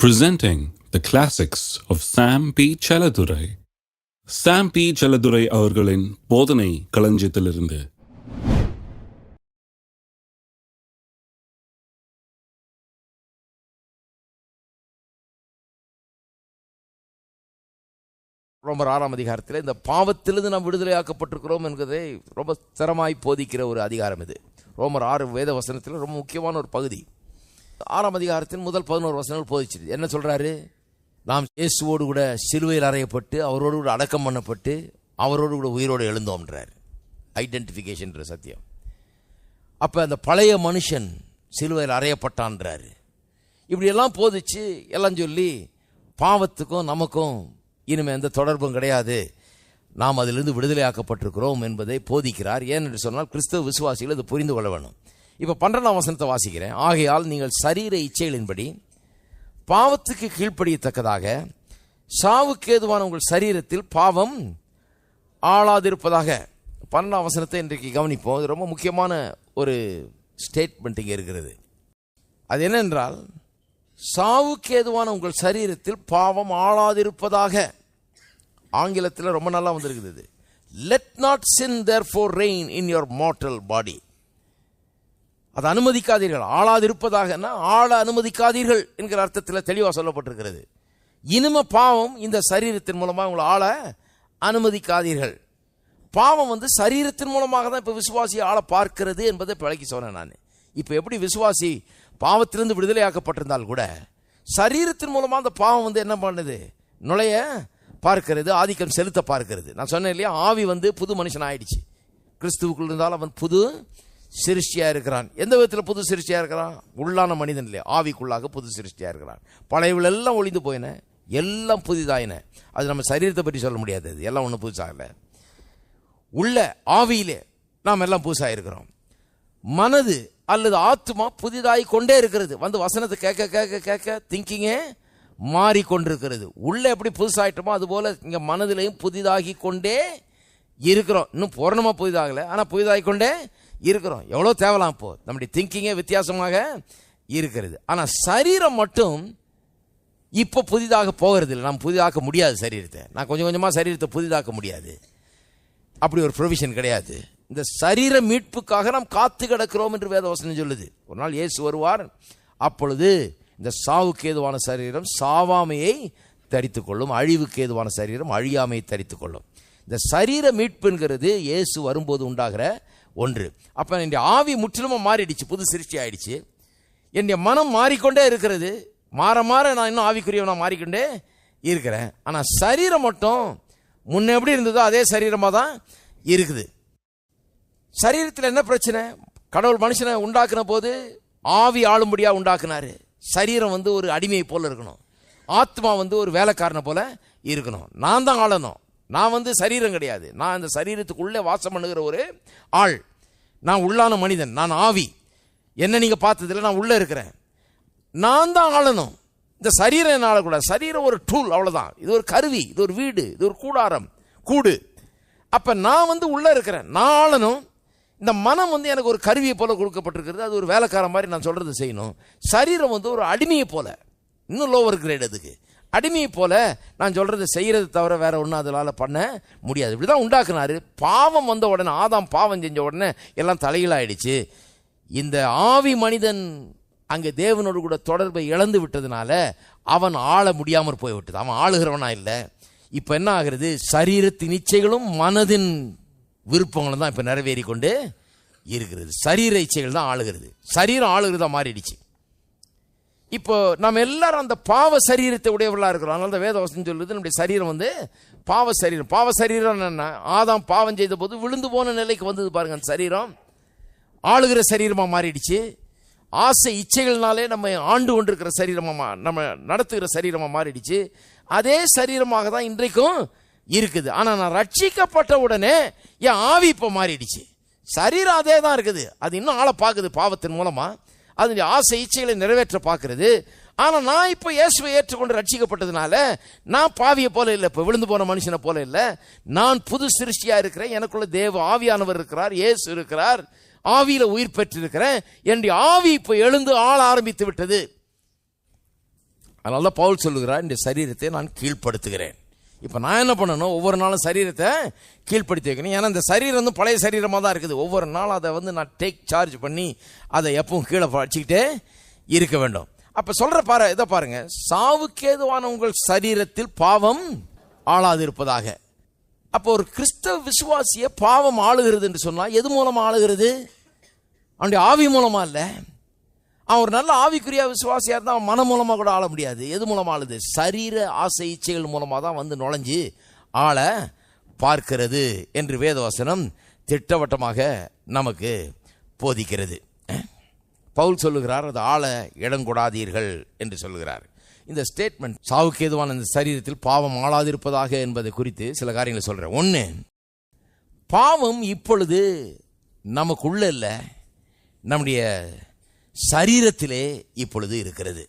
presenting the classics of Sam P. Chaladurai. Sam P. Chaladurai அவர்களின் போதனை களஞ்சியத்திலிருந்து ரோமர் ஆறாம் அதிகாரத்தில் இந்த பாவத்திலிருந்து நாம் விடுதலையாக்கப்பட்டிருக்கிறோம் என்பதை ரொம்ப சிரமாய் போதிக்கிற ஒரு அதிகாரம் இது ரோமர் ஆறு வேத வசனத்தில் ரொம்ப முக்கியமான ஒரு பகுதி ஆறாம் அதிகாரத்தின் முதல் பதினோரு வசனங்கள் போதிச்சிருது. என்ன சொல்றாரு? நாம் இயேசுவோடு கூட சிலுவையில் அறையப்பட்டு அவரோடு கூட அடக்கம் பண்ணப்பட்டு அவரோடு கூட உயிரோடு எழுந்தோம்ன்றார். ஐடென்டிஃபிகேஷன்ற சத்தியம். அப்போ அந்த பழைய மனுஷன் சிலுவையில் அறையப்பட்டான்றார். இப்படியெல்லாம் போதிச்சு எல்லாம் சொல்லி பாவத்துக்கும் நமக்கும் இனிமே எந்த தொடர்பும் கிடையாது. நாம் அதிலிருந்து விடுதலையாக்கப்பட்டிருக்கிறோம் என்பதை போதிக்கிறார். ஏனென்று சொன்னால் கிறிஸ்தவ விசுவாசிகள் அது புரிந்து கொள்ள வேணும். இப்போ பன்னெண்டாம் வசனத்தை வாசிக்கிறேன். ஆகையால் நீங்கள் சரீர இச்சைகளின்படி பாவத்துக்கு கீழ்ப்படியத்தக்கதாக சாவுக்கு ஏதுவான உங்கள் சரீரத்தில் பாவம் ஆளாதிருப்பதாக. பன்னெண்டாம் வசனத்தை இன்றைக்கு கவனிப்போம். இது ரொம்ப முக்கியமான ஒரு ஸ்டேட்மெண்ட் இங்கே இருக்கிறது. அது என்னென்றால் சாவுக்கு ஏதுவான உங்கள் சரீரத்தில் பாவம் ஆளாதிருப்பதாக. ஆங்கிலத்தில் ரொம்ப நல்லா வந்திருக்குது இது. Let not sin therefore reign in your mortal body அதை அனுமதிக்காதீர்கள். ஆளாதிருப்பதாகனா? ஆள அனுமதிக்காதீர்கள் என்கிற அர்த்தத்தில் தெளிவாக சொல்லப்பட்டிருக்கிறது. இனிம பாவம் இந்த சரீரத்தின் மூலமாக உங்களை ஆள அனுமதிக்காதீர்கள். பாவம் வந்து சரீரத்தின் மூலமாக தான் இப்போ விசுவாசி ஆளை பார்க்கிறது என்பதை விளக்கி சொன்னேன் நான். இப்போ எப்படி விசுவாசி பாவத்திலிருந்து விடுதலையாக்கப்பட்டிருந்தால் கூட சரீரத்தின் மூலமாக அந்த பாவம் வந்து என்ன பண்ணுது? நுழைய பார்க்கிறது ஆதிக்கம் செலுத்த பார்க்கிறது. நான் சொன்னேன் இல்லையா? ஆவி வந்து புது மனுஷன் ஆயிடுச்சு கிறிஸ்துவுக்குள் இருந்தால் அவன் புது சிருஷ்டியா இருக்கிறான். எந்த விதத்தில் புது சிருஷ்டியா இருக்கிறான்? உள்ளான மனிதன் இல்லையா? ஆவிக்குள்ளாக புது சிருஷ்டியா இருக்கிறான். பழையவில் எல்லாம் ஒளிந்து போயின. எல்லாம் புதிதாயின. அது நம்ம சரீரத்தை பற்றி சொல்ல முடியாது அது. எல்லாம் ஒன்றும் புதுசாகல உள்ள ஆவியிலே நாம் எல்லாம் புதுசாக இருக்கிறோம். மனது அல்லது ஆத்மா புதிதாகி கொண்டே இருக்கிறது. வந்து வசனத்தை கேட்க கேட்க கேட்க திங்கிங்கே மாறிக்கொண்டிருக்கிறது. உள்ளே எப்படி புதுசாகிட்டோமோ அதுபோல் இங்கே மனதிலையும் புதிதாகி கொண்டே இருக்கிறோம். இன்னும் பூரணமாக புதிதாகலை. ஆனால் புதிதாகி கொண்டே இருக்கிறோம். எவ்வளோ தேவலாம் இப்போ? நம்முடைய திங்கிங்கே வித்தியாசமாக இருக்கிறது. ஆனால் சரீரம் மட்டும் இப்போ புதிதாக போகிறது இல்லை நாம் புதிதாக்க முடியாது சரீரத்தை. நான் கொஞ்சம் கொஞ்சமாக சரீரத்தை புதிதாக்க முடியாது. அப்படி ஒரு ப்ரொவிஷன் கிடையாது. இந்த சரீர மீட்புக்காக நாம் காத்து கிடக்கிறோம் என்று வேதவசனம் சொல்லுது. ஒரு நாள் இயேசு வருவார். அப்பொழுது இந்த சாவுக்கு ஏதுவான சரீரம் சாவாமையை தரித்து கொள்ளும் அழிவுக்கு ஏதுவான சரீரம் அழியாமையை தரித்து கொள்ளும். இந்த சரீர மீட்புங்கிறது இயேசு வரும்போது உண்டாகிற ஒன்று. அப்போ என்னுடைய ஆவி முற்றிலுமாக மாறிடுச்சு புது சிருஷ்டி ஆயிடுச்சு. என்னுடைய மனம் மாறிக்கொண்டே இருக்கிறது. மாற மாற நான் இன்னும் ஆவிக்குரியவனாக மாறிக்கொண்டே இருக்கிறேன். ஆனால் சரீரம் மட்டும் முன்ன எப்படி இருந்ததோ அதே சரீரமாக தான் இருக்குது. சரீரத்தில் என்ன பிரச்சனை? கடவுள் மனுஷனை உண்டாக்குன போது ஆவி ஆளும்படியாக உண்டாக்குனாரு. சரீரம் வந்து ஒரு அடிமையை போல் இருக்கணும். ஆத்மா வந்து ஒரு வேலைக்காரனை போல் இருக்கணும். நான் தான் ஆளணும். நான் வந்து சரீரம் கிடையாது. நான் இந்த சரீரத்துக்குள்ளே வாசம் பண்ணுகிற ஒரு ஆள். நான் உள்ளான மனிதன். நான் ஆவி. என்ன நீங்கள் பார்த்ததில்ல நான் உள்ளே இருக்கிறேன். நான் தான் ஆளணும். இந்த சரீரம் என்ன ஆளக்கூடாது சரீரம் ஒரு டூல் அவ்வளோதான் இது ஒரு கருவி இது ஒரு வீடு இது ஒரு கூடாரம் கூடு. அப்போ நான் வந்து உள்ளே இருக்கிறேன். நான் ஆளணும். இந்த மனம் வந்து எனக்கு ஒரு கருவியை போல கொடுக்கப்பட்டிருக்கிறது. அது ஒரு வேலைக்காரன் மாதிரி நான் சொல்கிறது செய்யணும். சரீரம் வந்து ஒரு அடிமையை போல. இன்னும் லோவர் கிரேட் அதுக்கு. அடிமையை போல நான் சொல்கிறத செய்கிறது தவிர வேற ஒன்றும் அதனால் பண்ண முடியாது. இப்படி தான் உண்டாக்குனாரு. பாவம் வந்த உடனே ஆதாம் பாவம் செஞ்ச உடனே எல்லாம் தலைகளாயிடுச்சு இந்த ஆவி மனிதன் அங்கே தேவனோடு கூட தொடர்பை இழந்து விட்டதுனால அவன் ஆள முடியாமல் போய்விட்டது. அவன் ஆளுகிறவனா இல்லை. இப்போ என்ன ஆகிறது? சரீரத்தின் இச்சைகளும் மனதின் விருப்பங்களும் தான் இப்போ நிறைவேறி கொண்டு இருக்கிறது. சரீர இச்சைகள் தான் ஆளுகிறது. சரீரம் ஆளுகிறதா மாறிடுச்சு. இப்போ நம்ம எல்லாரும் அந்த பாவ சரீரத்தை உடையவர்களாக இருக்கிறோம். அதனால தான் வேதவசம் சொல்லுது நம்முடைய சரீரம் வந்து பாவ சரீரம். பாவ சரீரம் என்ன ஆதாம் பாவம் செய்த போது விழுந்து போன நிலைக்கு வந்தது பாருங்க அந்த சரீரம். ஆளுகிற சரீரமாக மாறிடுச்சு. ஆசை இச்சைகள்னாலே நம்ம ஆண்டு கொண்டிருக்கிற சரீரமாக நம்ம நடத்துகிற சரீரமாக மாறிடுச்சு. அதே சரீரமாக தான் இன்றைக்கும் இருக்குது. ஆனால் நான் ரட்சிக்கப்பட்ட உடனே என் ஆவி இப்போ மாறிடுச்சு. சரீரம் அதே தான் இருக்குது. அது இன்னும் ஆளை பார்க்குது பாவத்தின் மூலமாக அதனுடைய ஆசை இச்சைகளை நிறைவேற்ற பார்க்கறது. ஆனால் நான் இப்போ இயேசுவை ஏற்றுக்கொண்டு ரட்சிக்கப்பட்டதுனால நான் பாவியை போல இல்லை இப்போ விழுந்து போன மனுஷனை போல இல்லை. நான் புது சிருஷ்டியாக இருக்கிறேன் எனக்குள்ள தேவ ஆவியானவர் இருக்கிறார் இயேசு இருக்கிறார் ஆவியில் உயிர் பெற்றிருக்கிறேன். என்னுடைய ஆவி இப்போ எழுந்து ஆள ஆரம்பித்து விட்டது. அதனால தான் பவுல் சொல்லுகிறார் இந்த சரீரத்தை நான் கீழ்ப்படுத்துகிறேன். இப்போ நான் என்ன பண்ணணும் ஒவ்வொரு நாளும் சரீரத்தை கீழ்ப்படுத்தி வைக்கணும். ஏன்னா இந்த சரீரம் வந்து பழைய சரீரமாக தான் இருக்குது. ஒவ்வொரு நாளும் அதை வந்து நான் டேக் சார்ஜ் பண்ணி அதை எப்பவும் கீழே வச்சுக்கிட்டே இருக்க வேண்டும். அப்போ சொல்கிற பாரு இதை பாருங்க. சாவுக்கேதுவான உங்கள் சரீரத்தில் பாவம் ஆளாது இருப்பதாக அப்போ ஒரு கிறிஸ்தவ விசுவாசிய பாவம் ஆளுகிறது என்று சொன்னால் எது மூலமாக ஆளுகிறது? அவனுடைய ஆவி மூலமாக இல்லை. அவன் ஒரு நல்ல ஆவிக்குரிய விசுவாசியா இருந்தால் அவன் மன மூலமா கூட ஆள முடியாது. எது மூலமா ஆளுது? சரீர ஆசை இச்சைகள் மூலமா தான் வந்து நுழைஞ்சு ஆள பார்க்கிறது என்று வேதவசனம் திட்டவட்டமாக நமக்கு போதிக்கிறது. பவுல் சொல்லுகிறார் அது ஆள இடம் கொடாதீர்கள் என்று சொல்லுகிறார். இந்த ஸ்டேட்மெண்ட் சாவுக்கு ஏதுவான இந்த சரீரத்தில் பாவம் ஆளாதிருப்பதாக என்பதை குறித்து சில காரியங்களை சொல்கிறேன் ஒன்று பாவம் இப்பொழுது நமக்குள்ள இல்லை நம்முடைய சரீரத்திலே இப்பொழுது இருக்கிறது.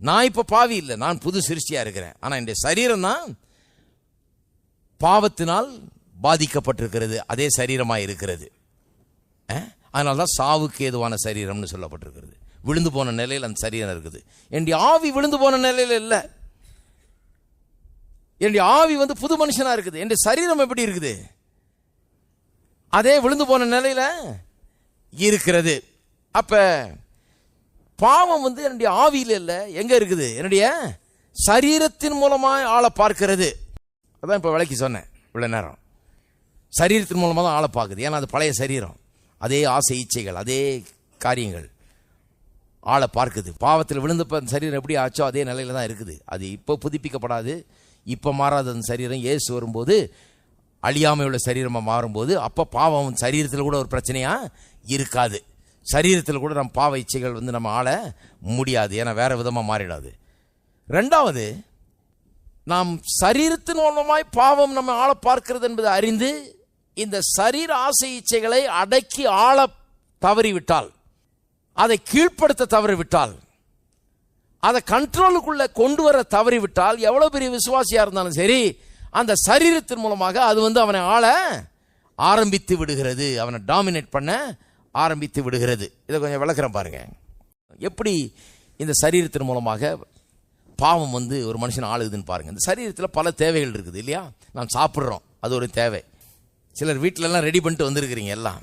நான் இப்போ பாவி இல்லை நான் புது சிருஷ்டியாக இருக்கிறேன். ஆனால் என்னுடைய சரீரம் தான் பாவத்தினால் பாதிக்கப்பட்டிருக்கிறது அதே சரீரமாக இருக்கிறது. அதனால தான் சாவுக்கு ஏதுவான சரீரம்னு சொல்லப்பட்டிருக்கிறது. விழுந்து போன நிலையில் அந்த சரீரம் இருக்குது. என்னுடைய ஆவி விழுந்து போன நிலையில் இல்லை. என்னுடைய ஆவி வந்து புது மனுஷனாக இருக்குது. என்னுடைய சரீரம் எப்படி இருக்குது? அதே விழுந்து போன நிலையில் இருக்கிறது. அப்ப பாவம் வந்து என்னுடைய ஆவியில் இல்லை. எங்க இருக்குது? என்னுடைய சரீரத்தின் மூலமாக ஆளை பார்க்கிறது. அதான் இப்போ விளக்கி சொன்னேன். இவ்வளோ நேரம். சரீரத்தின் மூலமாக தான் ஆளை பார்க்குது. ஏன்னா அது பழைய சரீரம். அதே ஆசை இச்சைகள் அதே காரியங்கள் ஆளை பார்க்குது. பாவத்தில் விழுந்தப்ப அந்த சரீரம் எப்படி ஆச்சோ அதே நிலையில தான் இருக்குது. அது இப்போ புதுப்பிக்கப்படாது. இப்போ மாறாத அந்த சரீரம் ஏசு வரும்போது அழியாமையுள்ள சரீரமாக மாறும்போது அப்போ பாவம் சரீரத்தில் கூட ஒரு பிரச்சனையாக இருக்காது. சரீரத்தில் கூட நம்ம பாவ இச்சைகள் வந்து நம்ம ஆள முடியாது. ஏன்னா வேற விதமாக மாறிடாது. ரெண்டாவது நாம் சரீரத்தின் மூலமாய் பாவம் நம்ம ஆள பார்க்கிறது என்பதை அறிந்து இந்த சரீர ஆசை இச்சைகளை அடக்கி ஆள தவறிவிட்டால் அதை கீழ்ப்படுத்த தவறிவிட்டால் அதை கண்ட்ரோலுக்குள்ள கொண்டு வர தவறிவிட்டால் எவ்வளோ பெரிய விசுவாசியாக இருந்தாலும் சரி அந்த சரீரத்தின் மூலமாக அது வந்து அவனை ஆள ஆரம்பித்து விடுகிறது. அவனை டாமினேட் பண்ண ஆரம்பித்து விடுகிறது. இதை கொஞ்சம் விளக்குறேன் பாருங்க. எப்படி இந்த சரீரத்தின் மூலமாக பாவம் வந்து ஒரு மனுஷன் ஆளுதுன்னு பாருங்க. இந்த சரீரத்தில் பல தேவைகள் இருக்குது இல்லையா? நாம் சாப்பிட்றோம். அது ஒரு தேவை. சிலர் வீட்டிலலாம் ரெடி பண்ணிட்டு வந்திருக்கிறீங்க எல்லாம்.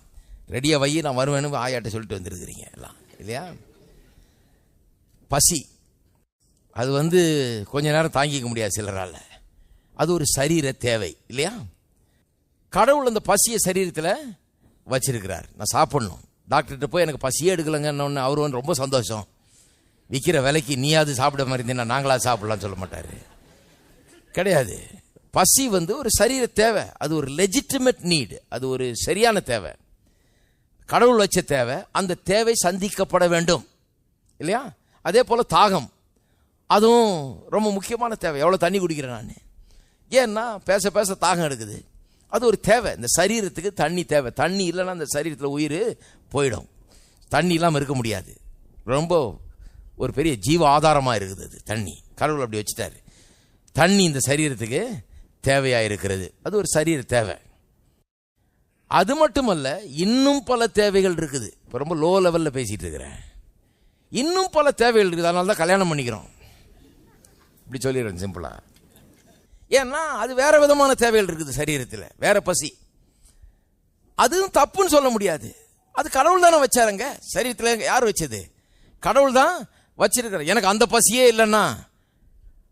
ரெடியாக வை நான் வருவேன்னு ஆயாட்ட சொல்லிட்டு வந்திருக்கிறீங்க எல்லாம். இல்லையா? பசி. அது வந்து கொஞ்ச நேரம் தாங்கிக்க முடியாது சிலரால். அது ஒரு சரீர தேவை இல்லையா? கடவுள் அந்த பசியை சரீரத்தில் வச்சிருக்கிறார். நான் சாப்பிட்ணும். டாக்டர்கிட்ட போய் எனக்கு பசியே எடுக்கலைங்கன்னு அவர் வந்து ரொம்ப சந்தோஷம். விற்கிற விலைக்கு நீயாவது சாப்பிட மாதிரி இருந்தீங்கன்னா நாங்களா சாப்பிட்லான்னு சொல்ல மாட்டார். கிடையாது. பசி வந்து ஒரு சரீர தேவை. அது ஒரு லெஜிட்டிமேட் நீடு அது ஒரு சரியான தேவை. கடவுள் வச்ச தேவை. அந்த தேவை சந்திக்கப்பட வேண்டும். இல்லையா? அதே போல் தாகம். அதுவும் ரொம்ப முக்கியமான தேவை. எவ்வளோ தண்ணி குடிக்கிறேன் நான். ஏன்னா பேச பேச தாகம் எடுக்குது. அது ஒரு தேவை. இந்த சரீரத்துக்கு தண்ணி தேவை. தண்ணி இல்லைன்னா அந்த சரீரத்தில் உயிர் போயிடும். தண்ணி இல்லாமல் இருக்க முடியாது. ரொம்ப ஒரு பெரிய ஜீவ ஆதாரமாக இருக்குது அது தண்ணி. கடவுள் அப்படி வச்சுட்டாரு. தண்ணி இந்த சரீரத்துக்கு தேவையாக இருக்கிறது. அது ஒரு சரீர தேவை. அது மட்டுமல்ல இன்னும் பல தேவைகள் இருக்குது. இப்போ ரொம்ப லோ லெவலில் பேசிகிட்டு இருக்கிறேன். இன்னும் பல தேவைகள் இருக்குது. அதனால தான் கல்யாணம் பண்ணிக்கிறோம். இப்படி சொல்லிடுறேன் சிம்பிளாக ஏன்னா அது வேற விதமான தேவைகள் இருக்குது சரீரத்தில். வேற பசி. அதுவும் தப்புன்னு சொல்ல முடியாது. அது கடவுள் தானே வச்சாருங்க. சரீரத்தில் யார் வச்சது? கடவுள் தான் வச்சிருக்கிற எனக்கு அந்த பசியே இல்லைன்னா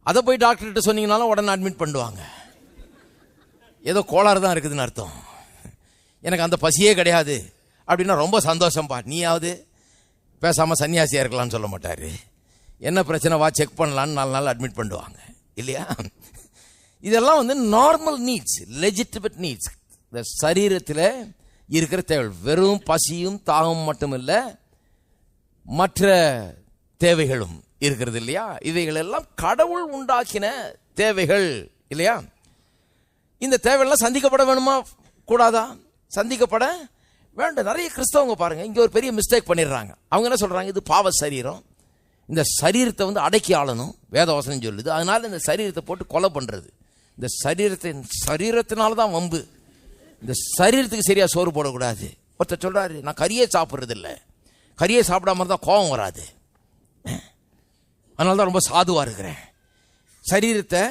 அதை போய் டாக்டர்கிட்ட சொன்னீங்கனாலும் உடனே அட்மிட் பண்ணுவாங்க. ஏதோ கோளாறு தான் இருக்குதுன்னு அர்த்தம். எனக்கு அந்த பசியே கிடையாது. அப்படின்னா ரொம்ப சந்தோஷம்பா. நீயாவது பேசாமல் சன்னியாசியாக இருக்கலாம்னு சொல்ல மாட்டார். என்ன பிரச்சனை வா செக் பண்ணலான்னு நாலு நாள் அட்மிட் பண்ணுவாங்க. இல்லையா? இதெல்லாம் வந்து நார்மல் நீட்ஸ் லெஜிட்டிமேட் நீட்ஸ் இந்த சரீரத்தில் இருக்கிற தேவை வெறும் பசியும் தாகம் மட்டும் இல்லை மற்ற தேவைகளும் இருக்கிறது இல்லையா? இவைகள் எல்லாம் கடவுள் உண்டாக்கின தேவைகள் இல்லையா? இந்த தேவைகள்லாம் சந்திக்கப்பட வேணுமா? கூடாதா? சந்திக்கப்பட வேண்டாம். நிறைய கிறிஸ்தவங்க பாருங்கள் இங்கே ஒரு பெரிய மிஸ்டேக் பண்ணிடுறாங்க. அவங்க என்ன சொல்கிறாங்க இது பாவ சரீரம். இந்த சரீரத்தை வந்து அடக்கி ஆளணும். வேதவசனம் சொல்லுது. அதனால இந்த சரீரத்தை போட்டு கொலை பண்ணுறது இந்த சரீரத்தை சரீரத்தினால தான் வம்பு. இந்த சரீரத்துக்கு சரியாக சோறு போடக்கூடாது. ஒருத்தர் சொல்கிறாரு நான் கறியே சாப்பிட்றதில்ல. கறியே சாப்பிடாம இருந்தால் கோபம் வராது. அதனால தான் ரொம்ப சாதுவாக இருக்கிறேன். சரீரத்தை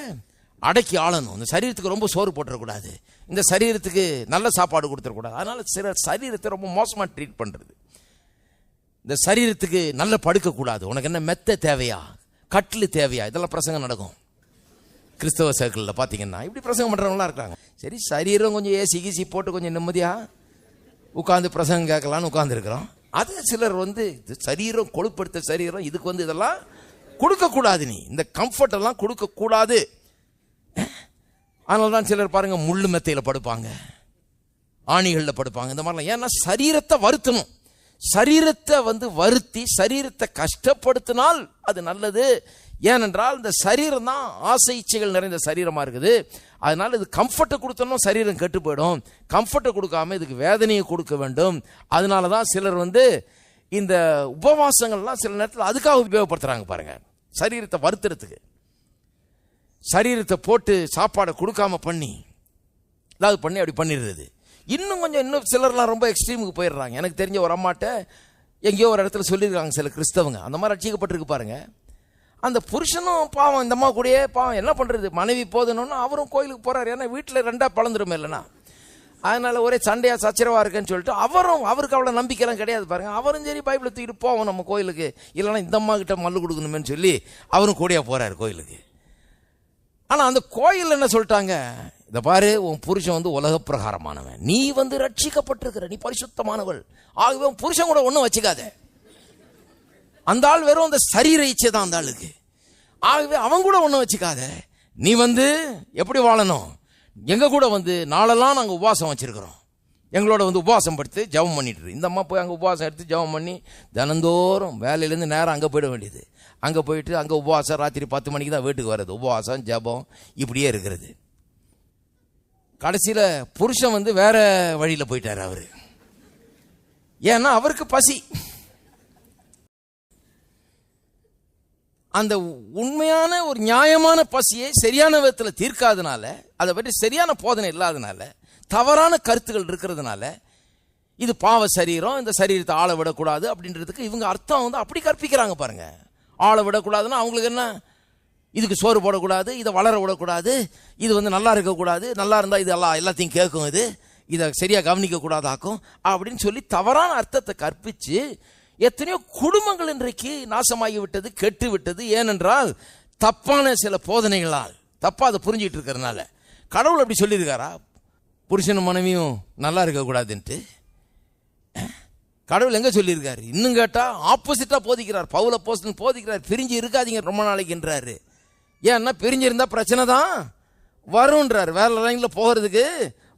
அடக்கி ஆளணும். இந்த சரீரத்துக்கு ரொம்ப சோறு போட்டுறக்கூடாது. இந்த சரீரத்துக்கு நல்ல சாப்பாடு கொடுத்துடக்கூடாது அதனால் சில சரீரத்தை ரொம்ப மோசமாக ட்ரீட் பண்ணுறது இந்த சரீரத்துக்கு நல்ல படுக்கக்கூடாது. உனக்கு என்ன மெத்த தேவையா? கட்டில் தேவையா? இதெல்லாம் பிரசங்கம் நடக்கும். கிறிஸ்தவ சர்க்கிளில் பார்த்தீங்கன்னா இப்படி பிரசங்கம் பண்ணுறவங்களாம் இருக்காங்க சரி சரீரம் கொஞ்சம் ஏசி கீசி போட்டு கொஞ்சம் நிம்மதியாக உட்காந்து பிரசங்கம் கேட்கலான்னு உட்காந்துருக்குறோம் அது சிலர் வந்து இது சரீரம் கொழுப்படுத்த சரீரம் இதுக்கு வந்து இதெல்லாம் கொடுக்கக்கூடாது நீ. இந்த கம்ஃபர்ட் எல்லாம் கொடுக்கக்கூடாது. அதனால தான் சிலர் பாருங்கள் முள்ளு மெத்தையில் படுப்பாங்க. ஆணிகளில் படுப்பாங்க. இந்த மாதிரிலாம். ஏன்னா சரீரத்தை வருத்தணும். சரீரத்தை வந்து வருத்தி சரீரத்தை கஷ்டப்படுத்தினால் அது நல்லது. ஏனென்றால் இந்த சரீரம் தான் ஆசை இச்சைகள் நிறைந்த சரீரமாக இருக்குது. அதனால் இது கம்ஃபர்ட்டை கொடுத்தனும் சரீரம் கெட்டு போயிடும். கம்ஃபர்ட்டை கொடுக்காம இதுக்கு வேதனையை கொடுக்க வேண்டும். அதனால தான் சிலர் வந்து இந்த உபவாசங்கள்லாம் சில நேரத்தில் அதுக்காக உபயோகப்படுத்துகிறாங்க பாருங்கள் சரீரத்தை வருத்துறதுக்கு. சரீரத்தை போட்டு சாப்பாடை கொடுக்காம பண்ணி ஏதாவது பண்ணி அப்படி பண்ணிடுறது. இன்னும் கொஞ்சம் இன்னும் சிலர்லாம் ரொம்ப எக்ஸ்ட்ரீமுக்கு போயிடுறாங்க. எனக்கு தெரிஞ்ச ஒரு அம்மாட்ட எங்கேயோ ஒரு இடத்துல சொல்லியிருக்காங்க சில கிறிஸ்தவங்க. அந்த மாதிரி ரட்சிக்கப்பட்டிருக்கு பாருங்கள் அந்த புருஷனும் பாவம் இந்த அம்மா கூடயே பாவம். என்ன பண்ணுறது மனைவி போதணும்னு அவரும் கோயிலுக்கு போகிறார் ஏன்னா வீட்டில் ரெண்டாக பழந்துருமே இல்லைன்னா அதனால் ஒரே சண்டையாக சச்சரவாக இருக்குன்னு சொல்லிட்டு அவரும் அவருக்கு அவ்வளோ நம்பிக்கைலாம் கிடையாது பாருங்கள் அவரும் சரி பைபிளை தூக்கிட்டு போவோம் நம்ம கோயிலுக்கு. இல்லைன்னா இந்த அம்மா கிட்ட மல்லு கொடுக்கணுமேன்னு சொல்லி அவரும் கூடயே போகிறார் கோயிலுக்கு. ஆனால் அந்த கோயில் என்ன சொல்லிட்டாங்க? இதை பாரு உன் புருஷன் வந்து உலக பிரகாரமானவன். நீ வந்து ரட்சிக்கப்பட்டிருக்கிற நீ பரிசுத்தமானவள். ஆகவே உன் புருஷன் கூட ஒன்றும் வச்சுக்காத. அந்த ஆள் வெறும் அந்த சரீர இச்சை தான் அந்த ஆளுக்கு. ஆகவே அவன் கூட ஒன்றும் வச்சுக்காத. நீ வந்து எப்படி வாழணும்? எங்கள் கூட வந்து நாளெல்லாம் நாங்கள் உபவாசம் வச்சுருக்குறோம். எங்களோட வந்து உபவாசம் படுத்து ஜெபம் பண்ணிட்டு இந்த அம்மா போய் அங்கே உபவாசம் எடுத்து ஜெபம் பண்ணி தினந்தோறும் வேலையிலேருந்து நேரம் அங்கே போயிட வேண்டியது. அங்கே போயிட்டு அங்கே உபவாசம் ராத்திரி பத்து மணிக்கு தான் வீட்டுக்கு வர்றது. உபவாசம் ஜெபம் இப்படியே இருக்கிறது. கடைசியில் புருஷன் வந்து வேற வழியில் போயிட்டார் அவர். ஏன்னா அவருக்கு பசி. அந்த உண்மையான ஒரு நியாயமான பசியை சரியான விதத்தில் தீர்க்காதனால அதை பற்றி சரியான போதனை இல்லாதனால தவறான கருத்துக்கள் இருக்கிறதுனால இது பாவ சரீரம் இந்த சரீரத்தை ஆள விடக்கூடாது அப்படின்றதுக்கு இவங்க அர்த்தம் வந்து அப்படி கற்பிக்கிறாங்க பாருங்க. ஆள விடக்கூடாதுன்னா அவங்களுக்கு என்ன? இதுக்கு சோறு போடக்கூடாது இதை வளர விடக்கூடாது இது வந்து நல்லா இருக்கக்கூடாது நல்லா இருந்தால் இது எல்லாம் எல்லாத்தையும் கேட்கும் இது இதை சரியாக கவனிக்கக்கூடாதாக்கும் அப்படின்னு சொல்லி தவறான அர்த்தத்தை கற்பித்து எத்தனையோ குடும்பங்கள் இன்றைக்கு நாசமாகி விட்டது கெட்டு விட்டது ஏனென்றால் தப்பான சில போதனைகளால் தப்பாக அதை புரிஞ்சிட்டு இருக்கிறதுனால கடவுள் அப்படி சொல்லியிருக்காரா? புருஷனும் மனைவியும் நல்லா இருக்கக்கூடாதுன்ட்டு. கடவுள் எங்கே சொல்லியிருக்காரு? இன்னும் கேட்டால் ஆப்போசிட்டாக போதிக்கிறார். பவுல போஸ்டன் போதிக்கிறார். பிரிஞ்சு இருக்காதீங்க ரொம்ப நாளைக்குன்றாரு ஏன்னா பிரிஞ்சு பிரச்சனை தான் வரும்ன்றார். வேற லைனில் போகிறதுக்கு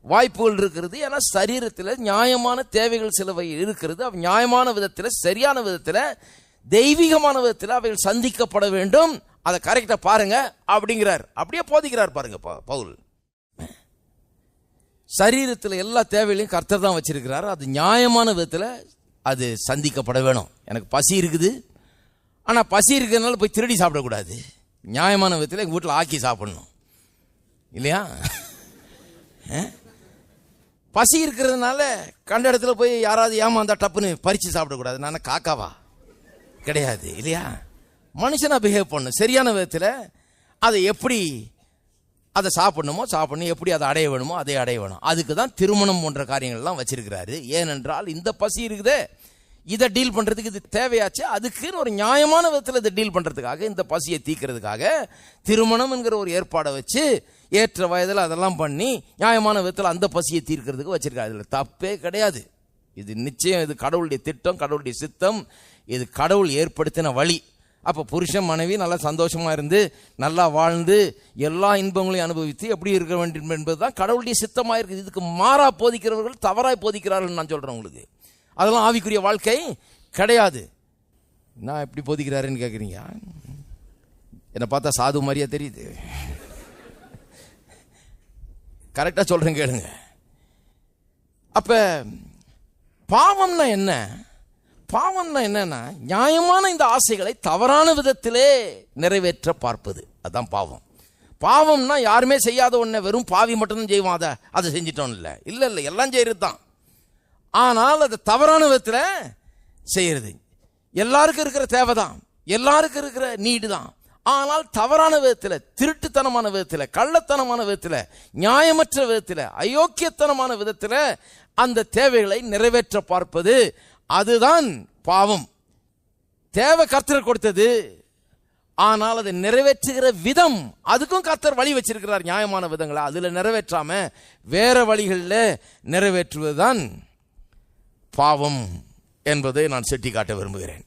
வாய்ப்புகள் இருக்கிறது. ஏன்னா சரீரத்தில் நியாயமான தேவைகள் சிலவை இருக்கிறது. அவ் நியாயமான விதத்தில் சரியான விதத்தில் தெய்வீகமான விதத்தில் அவைகள் சந்திக்கப்பட வேண்டும். அதை கரெக்டாக பாருங்க அப்படிங்கிறார். அப்படியே போதிக்கிறார் பாருங்க ப- பவுல். சரீரத்தில் எல்லா தேவைகளையும் கர்த்தர் தான் வச்சிருக்கிறார். அது நியாயமான விதத்தில் அது சந்திக்கப்பட வேணும். எனக்கு பசி இருக்குது. ஆனால் பசி இருக்கிறதுனால போய் திருடி சாப்பிடக்கூடாது. நியாயமான விதத்தில் எங்கள் வீட்டில் ஆக்கி சாப்பிடணும். இல்லையா? ஆ? பசி இருக்கிறதுனால கண்ட இடத்துல போய் யாராவது ஏமாந்தா டப்புன்னு பறித்து சாப்பிடக்கூடாது. நான் காக்காவா? கிடையாது இல்லையா? மனுஷனை பிஹேவ் பண்ணும் சரியான விதத்தில் அதை எப்படி அதை சாப்பிடணுமோ சாப்பிடணும். எப்படி அதை அடைய வேணுமோ அதை அடைய வேணும். அதுக்கு தான் திருமணம் போன்ற காரியங்கள்லாம் வச்சிருக்கிறாரு. ஏனென்றால் இந்த பசி இருக்குதே. இதை டீல் பண்ணுறதுக்கு இது தேவையாச்சு. அதுக்குன்னு ஒரு நியாயமான விதத்தில் இதை டீல் பண்ணுறதுக்காக இந்த பசியை தீக்கிறதுக்காக திருமணம் என்கிற ஒரு ஏற்பாடை வச்சு ஏற்ற வயதில் அதெல்லாம் பண்ணி நியாயமான விதத்தில் அந்த பசியை தீர்க்கிறதுக்கு வச்சிருக்காரு. இதில் தப்பே கிடையாது. இது நிச்சயம் இது கடவுளுடைய திட்டம் கடவுளுடைய சித்தம் இது கடவுள் ஏற்படுத்தின வழி. அப்போ புருஷன் மனைவி நல்லா சந்தோஷமாக இருந்து நல்லா வாழ்ந்து எல்லா இன்பங்களையும் அனுபவித்து எப்படி இருக்க வேண்டும் என்பது தான் கடவுளுடைய சித்தமாக இருக்குது. இதுக்கு மாறாக போதிக்கிறவர்கள் தவறாய் போதிக்கிறார்கள் நான் சொல்கிறேன் உங்களுக்கு. அதெல்லாம் ஆவிக்குரிய வாழ்க்கை கிடையாது. நான் எப்படி போதிக்கிறாருன்னு கேட்குறீங்க என்னை பார்த்தா சாது மாதிரியா தெரியுது. கரெக்டாக சொல்கிறேன் கேளுங்க. அப்போ பாவம்னா என்ன? பாவம்னா என்னன்னா நியாயமான இந்த ஆசைகளை தவறான விதத்திலே நிறைவேற்ற பார்ப்பது. அதான் பாவம். பாவம்னா யாருமே செய்யாத ஒன்றை வெறும் பாவி மட்டும்தான் செய்வோம் அதை அதை செஞ்சிட்டோம் இல்லை. இல்லை இல்லை எல்லாம் செய்கிறது தான் ஆனால் அது தவறான விதத்தில் செய்கிறது எல்லாருக்கும் இருக்கிற தேவை தான் எல்லாருக்கும் இருக்கிற நீடு தான் ஆனால் தவறான விதத்தில் திருட்டுத்தனமான விதத்தில் கள்ளத்தனமான விதத்தில் நியாயமற்ற விதத்தில் அயோக்கியத்தனமான விதத்தில் அந்த தேவைகளை நிறைவேற்ற பார்ப்பது அதுதான் பாவம். தேவை கர்த்தர் கொடுத்தது ஆனால் அதை நிறைவேற்றுகிற விதம் அதுக்கும் கர்த்தர் வழி வச்சிருக்கிறார் நியாயமான விதங்களை. அதில் நிறைவேற்றாம வேற வழிகளில் நிறைவேற்றுவதுதான் பாவம் என்பதை நான் சுட்டி காட்ட விரும்புகிறேன்.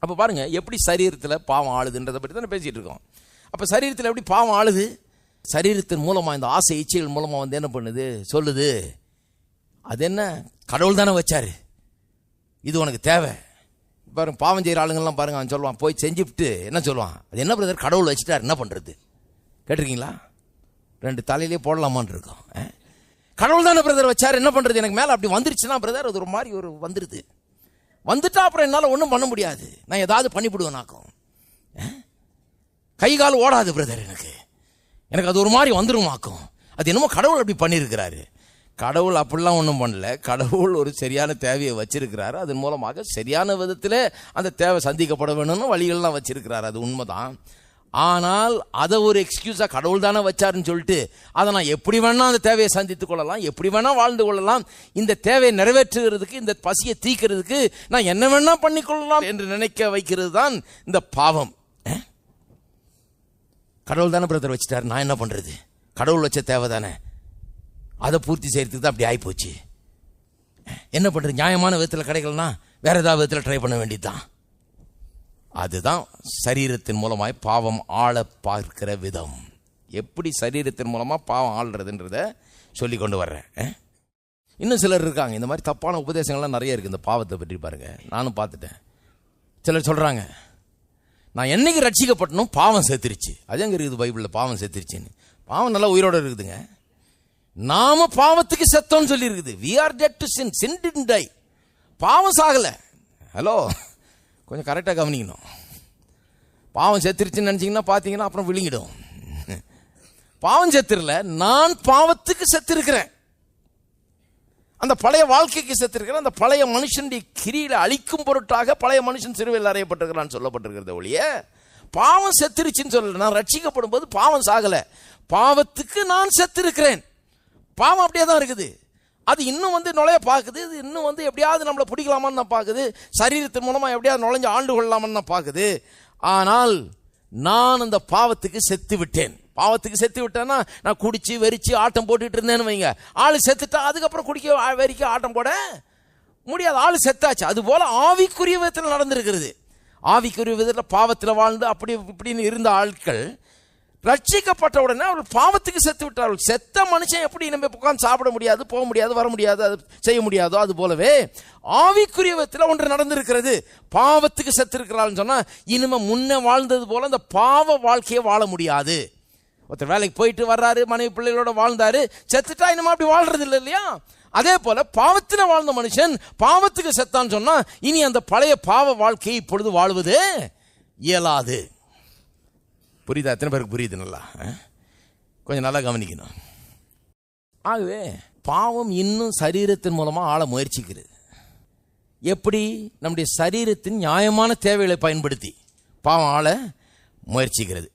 அப்போ பாருங்க எப்படி சரீரத்தில் பாவம் ஆளுதுன்றதை பற்றி தானே பேசிட்டு இருக்கோம். அப்போ சரீரத்தில் எப்படி பாவம் ஆளுது? சரீரத்தின் மூலமாக இந்த ஆசை இச்சைகள் மூலமாக வந்து என்ன பண்ணுது? சொல்லுது. அது என்ன? கடவுள் தானே வச்சார். இது உனக்கு தேவை. பாருங்க பாவம் செய்கிற ஆளுங்கள்லாம் பாருங்க அவன் சொல்லுவான் போய் செஞ்சுவிட்டு என்ன சொல்லுவான். அது என்ன பிரதர்? கடவுள் வச்சுட்டார். என்ன பண்ணுறது கேட்டிருக்கீங்களா? ரெண்டு தலையிலே போடலாமான்னு இருக்கோம். ஆ? கடவுள் தானே பிரதர் வச்சார். என்ன பண்ணுறது எனக்கு மேலே அப்படி வந்துருச்சுன்னா பிரதர் அது ஒரு மாதிரி ஒரு வந்துடுது வந்துட்டா அப்புறம் என்னால் ஒன்றும் பண்ண முடியாது. நான் ஏதாவது பண்ணிவிடுவேனாக்கும். கை கால் ஓடாது பிரதர் எனக்கு. எனக்கு அது ஒரு மாதிரி வந்துருமாக்கும். அது என்னமோ கடவுள் அப்படி பண்ணியிருக்கிறாரு. கடவுள் அப்படிலாம் ஒன்றும் பண்ணல. கடவுள் ஒரு சரியான தேவையை வச்சிருக்கிறாரு. அதன் மூலமாக சரியான விதத்தில் அந்த தேவை சந்திக்கப்பட வேணும்னு வழிகள்லாம் வச்சிருக்கிறாரு. அது உண்மைதான். ஆனால் அதை ஒரு எக்ஸ்கியூஸாக கடவுள் தானே வச்சாருன்னு சொல்லிட்டு அதை நான் எப்படி வேணால் அந்த தேவையை சந்தித்து கொள்ளலாம் எப்படி வேணால் வாழ்ந்து கொள்ளலாம் இந்த தேவையை நிறைவேற்றுகிறதுக்கு இந்த பசியை தீக்கிறதுக்கு நான் என்ன வேணால் பண்ணிக்கொள்ளலாம் என்று நினைக்க வைக்கிறது தான் இந்த பாவம். கடவுள் தானே பிரதர் வச்சுட்டாரு நான் என்ன பண்ணுறது கடவுள் வச்ச தேவை தானே. அதை பூர்த்தி செய்கிறதுக்கு தான் அப்படி ஆகிப்போச்சு என்ன பண்ணுறது நியாயமான விதத்தில் கிடைக்கலன்னா வேறு ஏதாவது விதத்தில் ட்ரை பண்ண வேண்டியது தான் அதுதான் சரீரத்தின் மூலமாய் பாவம் ஆள பார்க்கிற விதம். எப்படி சரீரத்தின் மூலமாக பாவம் ஆள்றதுன்றத சொல்லி கொண்டு வர்றேன். இன்னும் சிலர் இருக்காங்க. இந்த மாதிரி தப்பான உபதேசங்கள்லாம் நிறைய இருக்குது இந்த பாவத்தை பற்றி பாருங்கள் நானும் பார்த்துட்டேன். சிலர் சொல்கிறாங்க நான் என்னைக்கு ரட்சிக்கப்பட்டனும் பாவம் செத்துருச்சு. அது எங்கே இருக்குது பைபிளில் பாவம் செத்துருச்சுன்னு. பாவம் நல்லா உயிரோட இருக்குதுங்க. நாம பாவத்துக்கு செத்தோம்னு சொல்லி இருக்குது we are dead to sin sin die பாவம் சாகலை. ஹலோ கொஞ்சம் கரெக்டாக கவனிக்கணும். பாவம் செத்துருச்சுன்னு நினச்சிங்கன்னா பார்த்தீங்கன்னா அப்புறம் விழுங்கிடும். பாவம் செத்துருல நான் பாவத்துக்கு செத்திருக்கிறேன். அந்த பழைய வாழ்க்கைக்கு செத்திருக்கிறேன் அந்த பழைய மனுஷனுடைய கிரியில் அழிக்கும் பொருட்டாக பழைய மனுஷன் சிறுவையில் அறையப்பட்டிருக்கிறான்னு சொல்லப்பட்டிருக்கிறத ஒழிய பாவம் செத்துருச்சுன்னு சொல்லலை. நான் ரட்சிக்கப்படும் போது பாவம் சாகலை. பாவத்துக்கு நான் செத்திருக்கிறேன். பாவம் அப்படியே தான் இருக்குது. அது இன்னும் வந்து நுழைய பார்க்குது. இது இன்னும் வந்து எப்படியாவது நம்மளை பிடிக்கலாமான்னு தான் பார்க்குது. சரீரத்தின் மூலமாக எப்படியாவது நுழைஞ்சு ஆண்டு கொள்ளலாமான்னு தான் பார்க்குது. ஆனால் நான் அந்த பாவத்துக்கு செத்து விட்டேன். பாவத்துக்கு செத்து விட்டேன்னா நான் குடிச்சு வெறிச்சு ஆட்டம் போட்டுட்டு இருந்தேன்னு வைங்க. ஆள் செத்துட்டா அதுக்கப்புறம் குடிக்க வெறிக்க ஆட்டம் போட முடியாது. ஆள் செத்தாச்சு. அது போல ஆவிக்குரிய விதத்தில் நடந்திருக்கிறது. ஆவிக்குரிய விதத்தில் பாவத்தில் வாழ்ந்து அப்படி இப்படின்னு இருந்த ஆட்கள் ரட்சிக்கப்பட்ட உடனே அவர் பாவத்துக்கு செத்து விட்டார்கள் செத்த மனுஷன் எப்படி இனிமே உட்காந்து சாப்பிட முடியாது போக முடியாது வர முடியாது அது செய்ய முடியாதோ அது போலவே ஆவிக்குரிய விதத்தில் ஒன்று நடந்திருக்கிறது. பாவத்துக்கு செத்து இருக்கிறாள்னு சொன்னால் இனிமே முன்ன வாழ்ந்தது போல அந்த பாவ வாழ்க்கையை வாழ முடியாது. ஒருத்தர் வேலைக்கு போயிட்டு வர்றாரு மனைவி பிள்ளைகளோட வாழ்ந்தாரு செத்துட்டா இனிமே அப்படி வாழ்றது இல்லை இல்லையா? அதே போல பாவத்தில் வாழ்ந்த மனுஷன் பாவத்துக்கு செத்தான்னு சொன்னால் இனி அந்த பழைய பாவ வாழ்க்கையை இப்பொழுது வாழ்வது இயலாது. புரியுதா? எத்தனை பேருக்கு புரியுது நல்லா? கொஞ்சம் நல்லா கவனிக்கணும். ஆகவே பாவம் இன்னும் சரீரத்தின் மூலமாக ஆள முயற்சிக்கிறது எப்படி? நம்முடைய சரீரத்தின் நியாயமான தேவைகளை பயன்படுத்தி பாவம் ஆள முயற்சிக்கிறது.